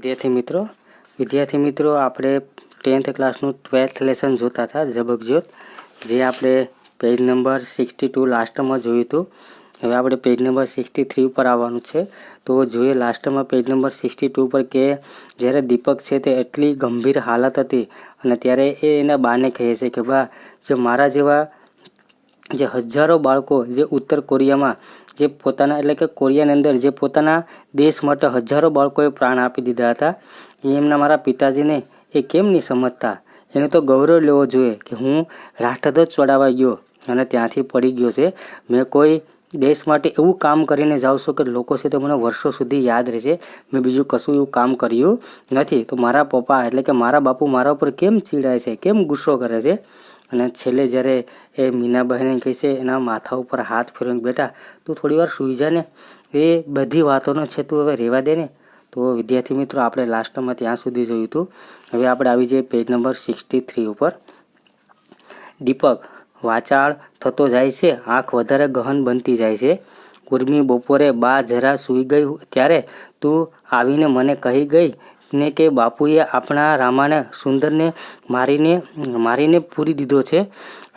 વિદ્યાર્થી મિત્રો. વિદ્યાર્થી મિત્રો, આપણે ટેન્થ ક્લાસનું ટ્વેલ્થ લેસન જોતા હતા ઝબકજોત જે આપણે પેજ નંબર સિક્સટી ટુ લાસ્ટમાં જોયું હતું. હવે આપણે પેજ નંબર સિક્સટી થ્રી ઉપર આવવાનું છે. તો જોઈએ લાસ્ટમાં પેજ નંબર સિક્સટી ટુ પર કે જ્યારે દીપક છે તે એટલી ગંભીર હાલત હતી અને ત્યારે એ એના બાને કહે છે કે, બા, જે મારા જેવા જે હજારો બાળકો જે ઉત્તર કોરિયામાં જે પોતાના, એટલે કે કોરિયાની અંદર જે પોતાના દેશ માટે હજારો બાળકોએ પ્રાણ આપી દીધા હતા, એ એમના મારા પિતાજીને એ કેમ નહીં સમજતા? એને તો ગૌરવ લેવો જોઈએ કે હું રાષ્ટ્રધ્વજ ચડાવવા ગયો અને ત્યાંથી પડી ગયો છે. મેં કોઈ દેશ માટે એવું કામ કરીને જાઉં છું કે લોકો છે તો મને વર્ષો સુધી યાદ રહેશે. મેં બીજું કશું એવું કામ કર્યું નથી. તો મારા પપ્પા, એટલે કે મારા બાપુ મારા ઉપર કેમ ચીડાય છે? કેમ ગુસ્સો કરે છે? અને છેલ્લે જ્યારે એ મીનાબહેને કહે છે, એના માથા ઉપર હાથ ફેરવીને બેટા, તું થોડી વાર સૂઈ જા ને. એ બધી વાતોનો છે, તું હવે રહેવા દે ને. તો વિદ્યાર્થી મિત્રો, આપણે લાસ્ટમાં ત્યાં સુધી જોયું હતું. હવે આપણે આવી જઈએ પેજ નંબર સિક્સટી થ્રી ઉપર. દીપક, વાચાળ થતો જાય છે, આંખ વધારે ગહન બનતી જાય છે. ઉર્મી બપોરે બા જરા સૂઈ ગઈ ત્યારે તું આવીને મને કહી ગઈ ને કે બાપુએ આપણા રામાને, સુંદરને મારીને મારીને પૂરી દીધો છે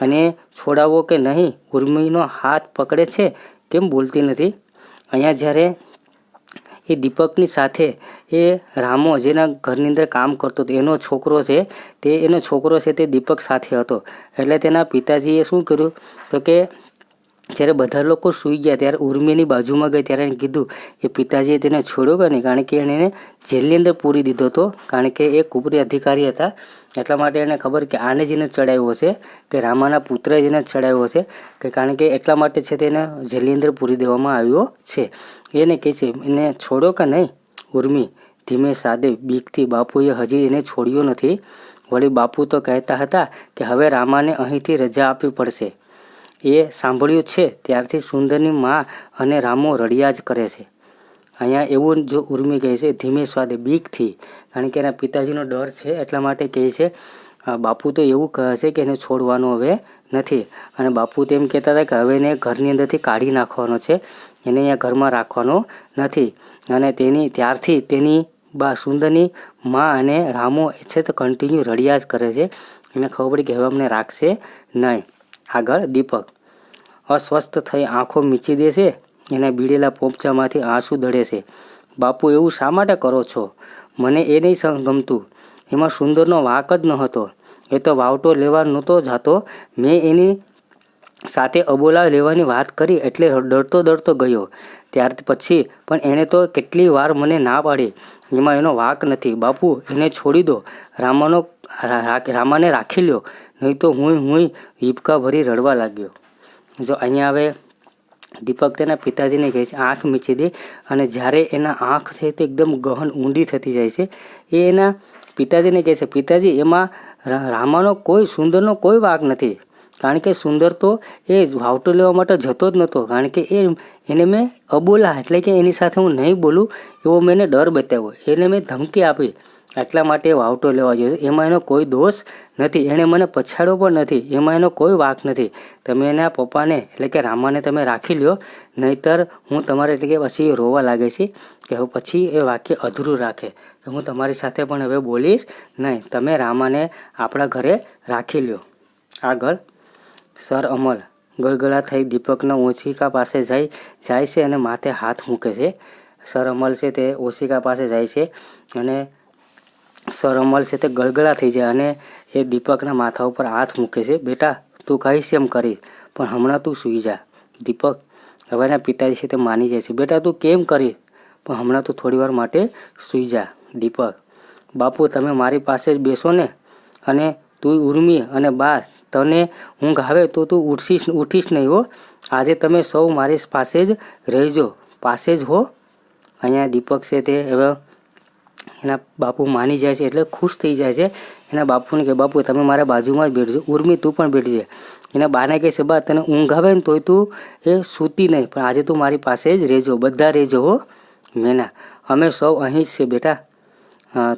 અને છોડાવો કે નહીં, ઉર્મીનો હાથ પકડે છે કેમ બોલતી નથી. અહીંયા જ્યારે એ દીપકની સાથે એ રામો જેના ઘરની અંદર કામ કરતો હતો, એનો છોકરો છે તે, એનો છોકરો છે તે દીપક સાથે હતો. એટલે તેના પિતાજીએ શું કર્યું તો કે જ્યારે બધા લોકો સૂઈ ગયા ત્યારે ઉર્મિની બાજુમાં ગઈ ત્યારે એને કીધું કે પિતાજીએ તેને છોડ્યો કે નહીં? કારણ કે એને જેલની અંદર પૂરી દીધો હતો. કારણ કે એ કુપરી અધિકારી હતા. એટલા માટે એને ખબર કે આને જેને ચડાવ્યો છે, કે રામાના પુત્રએ જેને ચડાવ્યો છે, કે કારણ કે એટલા માટે છે તેને જેલની અંદર પૂરી દેવામાં આવ્યો છે. એને કહે છે, એને છોડો કે નહીં, ઉર્મી? ધીમે સાદે બીકથી બાપુએ હજી એને છોડ્યો નથી. વળી બાપુ તો કહેતા હતા કે હવે રામાને અહીંથી રજા આપવી પડશે. એ સાંભળ્યું છે, ત્યારથી સુંદરની મા અને રામો રડિયા જ કરે છે. અહીંયા એવું જો ઉર્મી કહે છે, ધીમે સ્વાદે બીકથી કારણ કે એના પિતાજીનો ડર છે, એટલા માટે કહે છે બાપુ તો એવું કહે છે કે એને છોડવાનું હવે નથી. અને બાપુ તો એમ કહેતા હતા કે હવે એને ઘરની અંદરથી કાઢી નાખવાનો છે, એને અહીંયા ઘરમાં રાખવાનો નથી. અને તેની, ત્યારથી તેની બા સુંદરની મા અને રામો છે તો કન્ટિન્યુ રડિયા જ કરે છે, એને ખબર પડી કે હવે અમને રાખશે નહીં. આગળ દીપક. અસ્વસ્થ થઈ આંખો મીચી દેશે એના બીડેલા પોપચામાંથી આંસુ દળે છે. બાપુ, એવું શા માટે કરો છો? મને એ નહીં ગમતું. એમાં સુંદરનો વાંક જ ન હતો એ તો વાવટો લેવા નહોતો જાતો. મેં એની સાથે અબોલા લેવાની વાત કરી એટલે ડરતો ડરતો ગયો. ત્યાર પછી પણ એણે તો કેટલી વાર મને ના પાડી. એમાં એનો વાંક નથી. બાપુ, એને છોડી દો. રામાનો રામાને રાખી લ્યો. નહીં તો હું હું હિપકા ભરી રડવા લાગ્યો. જો અહીંયા હવે દીપક તેના પિતાજીને કહે છે, આંખ મીચી દે. અને જ્યારે એના આંખ છે તે એકદમ ગહન ઊંડી થતી જાય છે, એ એના પિતાજીને કહે છે, પિતાજી, એમાં રામાનો કોઈ સુંદરનો કોઈ વાંક નથી. કારણ કે સુંદર તો એ વાવટો લેવા માટે જતો જ નહોતો. કારણ કે એ એને મેં અબોલા એટલે કે એની સાથે હું નહીં બોલું એવો મેં એને ડર બતાવ્યો. એને મેં ધમકી આપી. એટલા માટે વાવટો લેવા જોઈએ. એમાં એનો કોઈ દોષ નથી. એણે મને પછાડ્યો પણ નથી. એમાં એનો કોઈ વાંક નથી. તમે એના પપ્પાને, એટલે કે રામાને તમે રાખી લ્યો. નહીતર હું તમારે એટલે કે પછી રોવા લાગે છે કે હવે પછી એ વાક્ય અધૂરું રાખે. હું તમારી સાથે પણ હવે બોલીશ. નહીં, તમે રામાને આપણા ઘરે રાખી લ્યો. આગળ. સર અમલ. ગળગળા થઈ દીપકના ઓશિકા પાસે જાય જાય છે અને માથે હાથ મૂકે છે. સર અમલ છે તે ઓશિકા પાસે જાય છે અને સર અમલ છે તે ગળગળા થઈ જાય અને એ દીપકના માથા ઉપર હાથ મૂકે છે, બેટા, તું કહીશ એમ કરીશ, પણ હમણાં તું સૂઈ જા. દીપક હવે એના પિતાજી છે તે માની જાય છે, બેટા, તું કેમ કરીશ? પણ હમણાં તું થોડી વાર માટે સૂઈ જા. દીપક, બાપુ, તમે મારી પાસે જ બેસો ને, અને તું ઉર્મી અને બા, તને ઊંઘ આવે તો તું ઉઠશીશ, ઉઠીશ નહીં હો. આજે તમે સૌ મારી પાસે જ રહેજો, પાસે જ હો. અહીંયા દીપક છે તે હવે એના બાપુ માની જાય છે એટલે ખુશ થઈ જાય છે. એના બાપુને કે, બાપુ, તમે મારા બાજુમાં જ બેઠજો. ઉર્મી, તું પણ બેઠજે. એના બાને કહે છે, બા, તને ઊંઘ આવે ને તોય તું એ સૂતી નહીં, પણ આજે તું મારી પાસે જ રહેજો, બધા રહેજો હો મેના. અમે સૌ અહીં જ છે બેટા.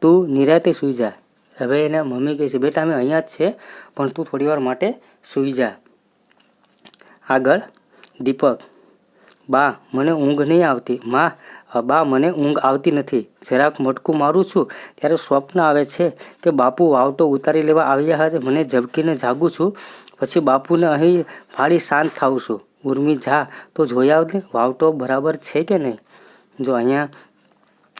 તું નિરાતે સૂઈ જા. હવે એના મમ્મી કહે છે, બેટા, અમે અહીંયા જ છે, પણ તું થોડી વાર માટે સૂઈ જા. આગળ દીપક, બા, મને ઊંઘ નહીં આવતી. માં બા, મને ઊંઘ આવતી નથી. જરાક મટકું મારું છું, ત્યારે સ્વપ્ન આવે છે કે બાપુ વાવટો ઉતારી લેવા આવ્યા હતા મને ઝબકીને જાગું છું, પછી બાપુને અહીં ફાળી શાંત થાઉં છું. ઉર્મી, જા, તો જોઈ આવજે, વાવટો બરાબર છે કે નહીં? જો અહીંયા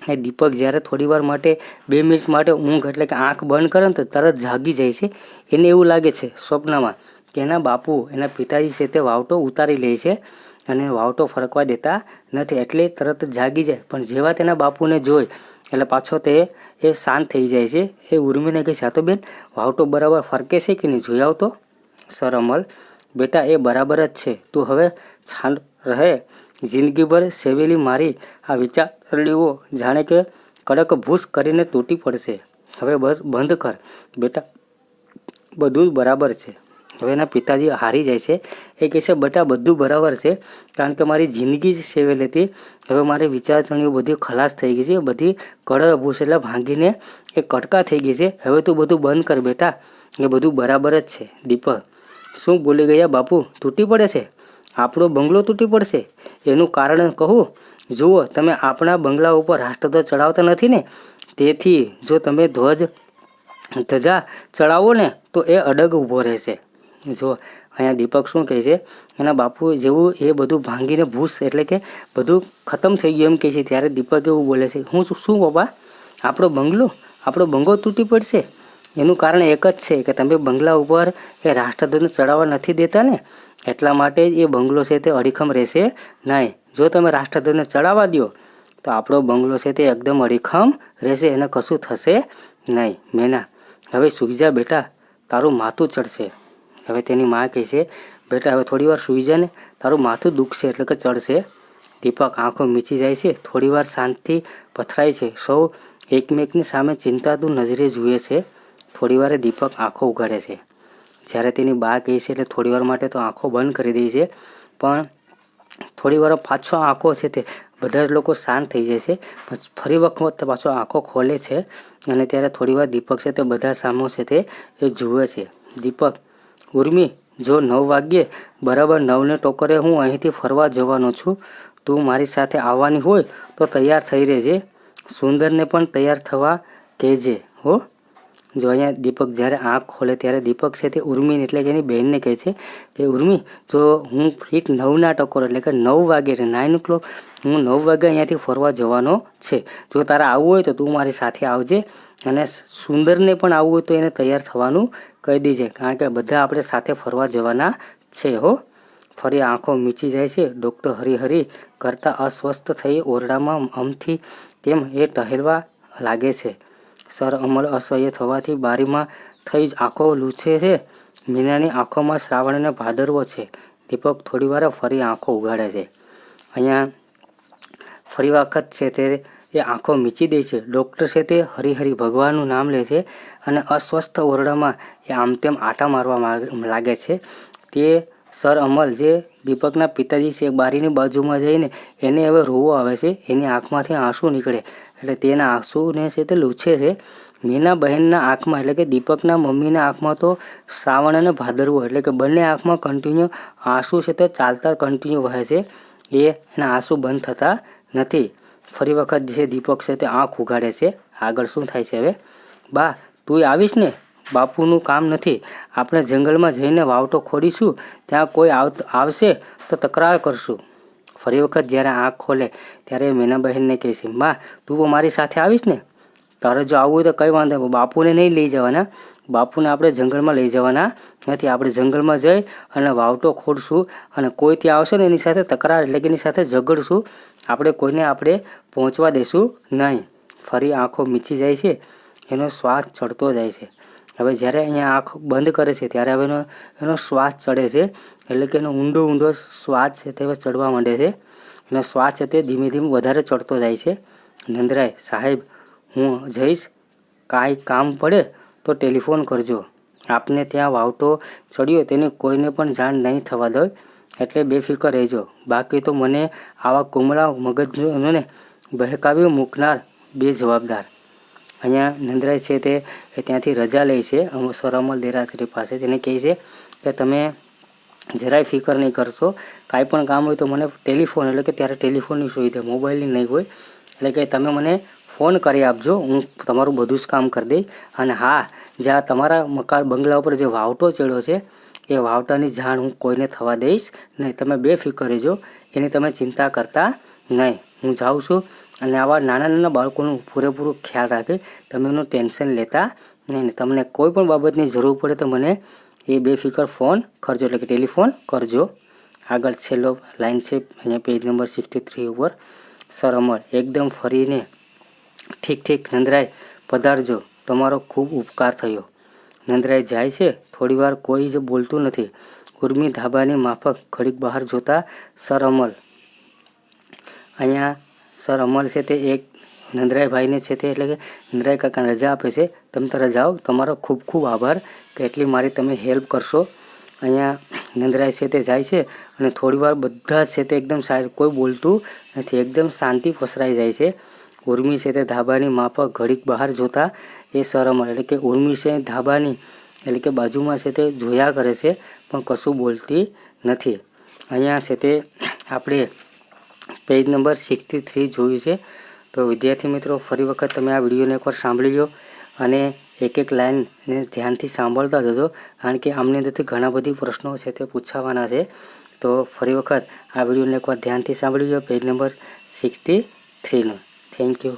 એ દીપક જ્યારે થોડી વાર માટે, બે મિનિટ માટે ઊંઘ એટલે કે આંખ બંધ કરે ને તો તરત જાગી જાય છે. એને એવું લાગે છે સ્વપ્નમાં. કે એના બાપુ, એના પિતાજી છે તે વાવટો ઉતારી લે છે અને વાવટો ફરકવા દેતા નથી. એટલે તરત જાગી જાય. પણ જેવા તેના બાપુને જોઈ, એટલે પાછો તે એ શાંત થઈ જાય છે. એ ઉર્મીને કહે છે તો બેન, વાવટો બરાબર ફરકે છે કે નહીં? જોઈ આવતો સર, અમલ, બેટા, એ બરાબર જ છે. તું હવે છાન રહે. જિંદગીભર સેવેલી મારી આ વિચારણીઓ જાણે કે કડક ભૂસ કરીને તૂટી પડશે. હવે બસ બંધ કર. બેટા, બધું જ બરાબર છે. હવે એના પિતાજી હારી જાય છે. એ કહે છે, બટા, બધું બરાબર છે, કારણ કે મારી જિંદગી જ સેવેલ હતી. હવે મારી વિચારસરણીઓ બધી ખલાસ થઈ ગઈ છે, બધી કળર ભૂસ એટલે ભાંગીને એ કટકા થઈ ગઈ છે. હવે તું બધું બંધ કર બેટા. એ બધું બરાબર જ છે. દીપક, શું બોલી ગયા બાપુ? તૂટી પડે છે? આપણો બંગલો તૂટી પડશે? એનું કારણ કહું? જુઓ, તમે આપણા બંગલા ઉપર રાષ્ટ્રધ્વજ ચડાવતા નથી ને? તેથી જો તમે ધ્વજ ધજા ચડાવો ને, તો એ અડગ ઊભો રહેશે. જો અહીંયા દીપક શું કહે છે? એના બાપુ જેવું એ બધું ભાંગીને ભૂસ એટલે કે બધું ખતમ થઈ ગયું એમ કહે છે. ત્યારે દીપક એવું બોલે છે, હું શું શું બાપા? આપણો બંગલો? આપણો બંગલો તૂટી પડશે? એનું કારણ એક જ છે કે તમે બંગલા ઉપર એ રાષ્ટ્રધ્વજને ચડાવવા નથી દેતા ને? એટલા માટે એ બંગલો છે તે અડીખમ રહેશે નહીં. જો તમે રાષ્ટ્રધ્વજને ચડાવવા દો તો આપણો બંગલો છે તે એકદમ અડીખમ રહેશે એને કશું થશે નહીં. મેના, હવે સૂઈ બેટા, તારું માથું ચડશે. હવે તેની મા કહે છે, બેટા, હવે થોડી વાર સૂઈ જા ને. તારું માથું દુખશે એટલે કે ચડશે. દીપક આંખો મીચી જાય છે. થોડી વાર શાંતિ પથરાય છે. સૌ એકમેકની સામે ચિંતાતું નજરે જુએ છે. થોડી વારે દીપક આંખો ઉઘાડે છે. જ્યારે તેની બા કહે છે એટલે થોડી વાર માટે તો આંખો બંધ કરી દે છે. પણ થોડી વાર પાછો આંખો છે તે બધા જ લોકો શાંત થઈ જાય છે. ફરી વખત પાછો આંખો ખોલે છે અને ત્યારે થોડી વાર દીપક છે તે બધા સામો છે તે એ જુએ છે. દીપક ઉર્મી, જો નવ વાગ્યે બરાબર નવને ટોકરે હું અહીંથી ફરવા જવાનો છું, તું મારી સાથે આવવાની હોય તો તૈયાર થઈ રહેજે. સુંદરને પણ તૈયાર થવા કહેજે, હો. જો અહીંયા દીપક જ્યારે આંખ ખોલે ત્યારે દીપક છે તે ઉર્મીને એટલે કે એની બહેનને કહે છે કે, ઉર્મી, જો હું ફીટ નવના ટકોર, એટલે કે નવ વાગે એટલે નાઇન ક્લોક હું નવ વાગે અહીંયાથી ફરવા જવાનો છે. જો તારે આવવું હોય તો તું મારી સાથે આવજે અને સુંદરને પણ આવવું હોય તો એને તૈયાર થવાનું કહી દેજે કારણ કે બધા આપણે સાથે ફરવા જવાના છે હો. ફરી આંખો મીચી જાય છે ડૉક્ટર હરિહરી કરતાં અસ્વસ્થ થઈ ઓરડામાં અમથી તેમ એ ટહેલવા લાગે છે. સર, અમલ અસહ્ય થવાથી બારીમાં થઈ જ આંખો લૂછે છે. મીનાની આંખોમાં શ્રાવણ અને ભાદરવો છે. દીપક થોડી વાર ફરી આંખો ઉગાડે છે. અહીંયા ફરી વખત છે તે એ આંખો મીચી દે છે. ડૉક્ટર છે તે હરિહરિ ભગવાનનું નામ લે છે અને અસ્વસ્થ ઓરડામાં એ આમ તેમ આટા મારવા લાગે છે. તે સર અમલ જે દીપકના પિતાજી છે બારીની બાજુમાં જઈને એને હવે રોવો આવે છે. એની આંખમાંથી આંસુ નીકળે. એટલે તેના આંસુને છે તે લૂછે છે. મીના બહેનના આંખમાં, એટલે કે દીપકના મમ્મીના આંખમાં તો શ્રાવણ અને ભાદરવો, એટલે કે બંને આંખમાં કન્ટિન્યુ આંસુ છે તે ચાલતા કન્ટિન્યુ વહે છે. એ એના આંસુ બંધ થતા નથી. ફરી વખત જે દીપક છે તે આંખ ઉગાડે છે. આગળ શું થાય છે હવે? બા, તું આવીશ ને? બાપુનું કામ નથી. આપણે જંગલમાં જઈને વાવટો ખોડીશું ત્યાં કોઈ આવ આવશે તો તકરાર કરશું. ફરી વખત જ્યારે આંખ ખોલે ત્યારે મીનાબહેનને કહે છે તું મારી સાથે આવીશ ને? તારે જો આવવું હોય તો કંઈ વાંધો નહીં. બાપુને નહીં લઈ જવાના. બાપુને આપણે જંગલમાં લઈ જવાના. નથી આપણે જંગલમાં જઈ અને વાવટો ખોડશું અને કોઈ ત્યાં આવશે ને એની સાથે તકરાર એટલે કે એની સાથે ઝઘડશું. આપણે કોઈને આપણે પહોંચવા દેશું નહીં. ફરી આંખો મીચી જાય છે. એનો શ્વાસ ચડતો જાય છે. હવે જ્યારે અહીંયા આંખ બંધ કરે છે ત્યારે હવે એનો એનો શ્વાસ ચડે છે. એટલે કે એનો ઊંડો ઊંડો શ્વાસ છે તે ચડવા માંડે છે. એનો શ્વાસ છે તે ધીમે ધીમે વધારે ચડતો જાય છે. નંદરાય સાહેબ હું જઈશ. કાંઈ કામ પડે તો ટેલિફોન કરજો. આપને ત્યાં વાવટો ચડ્યો તેની કોઈને પણ જાણ નહીં થવા દો. એટલે બેફિકર રહેજો. બાકી તો મને આવા કુમળા મગજને બહેકાવી મૂકનાર બે જવાબદાર. અહીંયા નંદરાય છે તે ત્યાંથી રજા લે છે. સર અમલ દેરાસરી પાસે. તેને કહે છે કે તમે જરાય ફિકર નહીં કરશો. કાંઈ પણ કામ હોય તો મને ટેલિફોન, એટલે કે ત્યારે ટેલિફોનની સુવિધા, મોબાઈલની નહીં હોય. એટલે કે તમે મને ફોન કરી આપજો, હું તમારું બધું જ કામ કરી દઈશ. અને હા, જ્યાં તમારા મકાન બંગલા ઉપર જે વાવટો ચડ્યો છે, એ વાવટાની જાણ હું કોઈને થવા દઈશ. નહીં, તમે બેફિકર રહેજો, એની તમે ચિંતા કરતા નહીં. હું જાઉં છું અને આવા નાના નાના બાળકોનું પૂરેપૂરું ખ્યાલ રાખે. તમે એનું ટેન્શન લેતા નહીં. તમને કોઈ પણ બાબતની જરૂર પડે તો મને એ બેફિકર ફોન કરજો, એટલે કે ટેલિફોન કરજો. આગળ છેલ્લો લાઈન છે, અહીંયા પેજ નંબર સિક્સટી થ્રી ઉપર. સર, અમર, એકદમ ફરીને ઠીક ઠીક નંદરાય, પધારજો. તમારો ખૂબ ઉપકાર થયો. નંદરાય જાય છે? થોડીવાર કોઈ જ બોલતું નથી. ઉર્મી ધાબાની માફક ઘડીક બહાર જોતા સર અમલ. અહીંયા સર અમલ છે તે એક નંદરાયભાઈને છે તે એટલે કે નંદરાય કાકા રજા આપે છે. તમે તો રજાઓ તમારો ખૂબ ખૂબ આભાર. કે એટલી મારી તમે હેલ્પ કરશો. અહીંયા નંદરાય છે તે જાય છે અને થોડીવાર બધા છે તે એકદમ કોઈ બોલતું નથી. એકદમ શાંતિ પસરાઈ જાય છે. ઉર્મી છે તે ધાબાની માફક ઘડીક બહાર જોતા એ શરમ એટલે કે ઉર્મી છે ધાબાની, એટલે કે બાજુમાં છે તે જોયા કરે છે, પણ કશું બોલતી નથી. અહીંયા છે તે આપણે પેજ નંબર સિક્સટી થ્રી જોયું છે. તો વિદ્યાર્થી મિત્રો, ફરી વખત તમે આ વિડીયોને એકવાર સાંભળી લો અને એક એક લાઈનને ધ્યાનથી સાંભળતા જજો, કારણ કે આમની અંદરથી ઘણા બધી પ્રશ્નો છે તે પૂછાવાના છે. તો ફરી વખત આ વિડીયોને એકવાર ધ્યાનથી સાંભળી લો page number sixty થ્રીનો. Thank you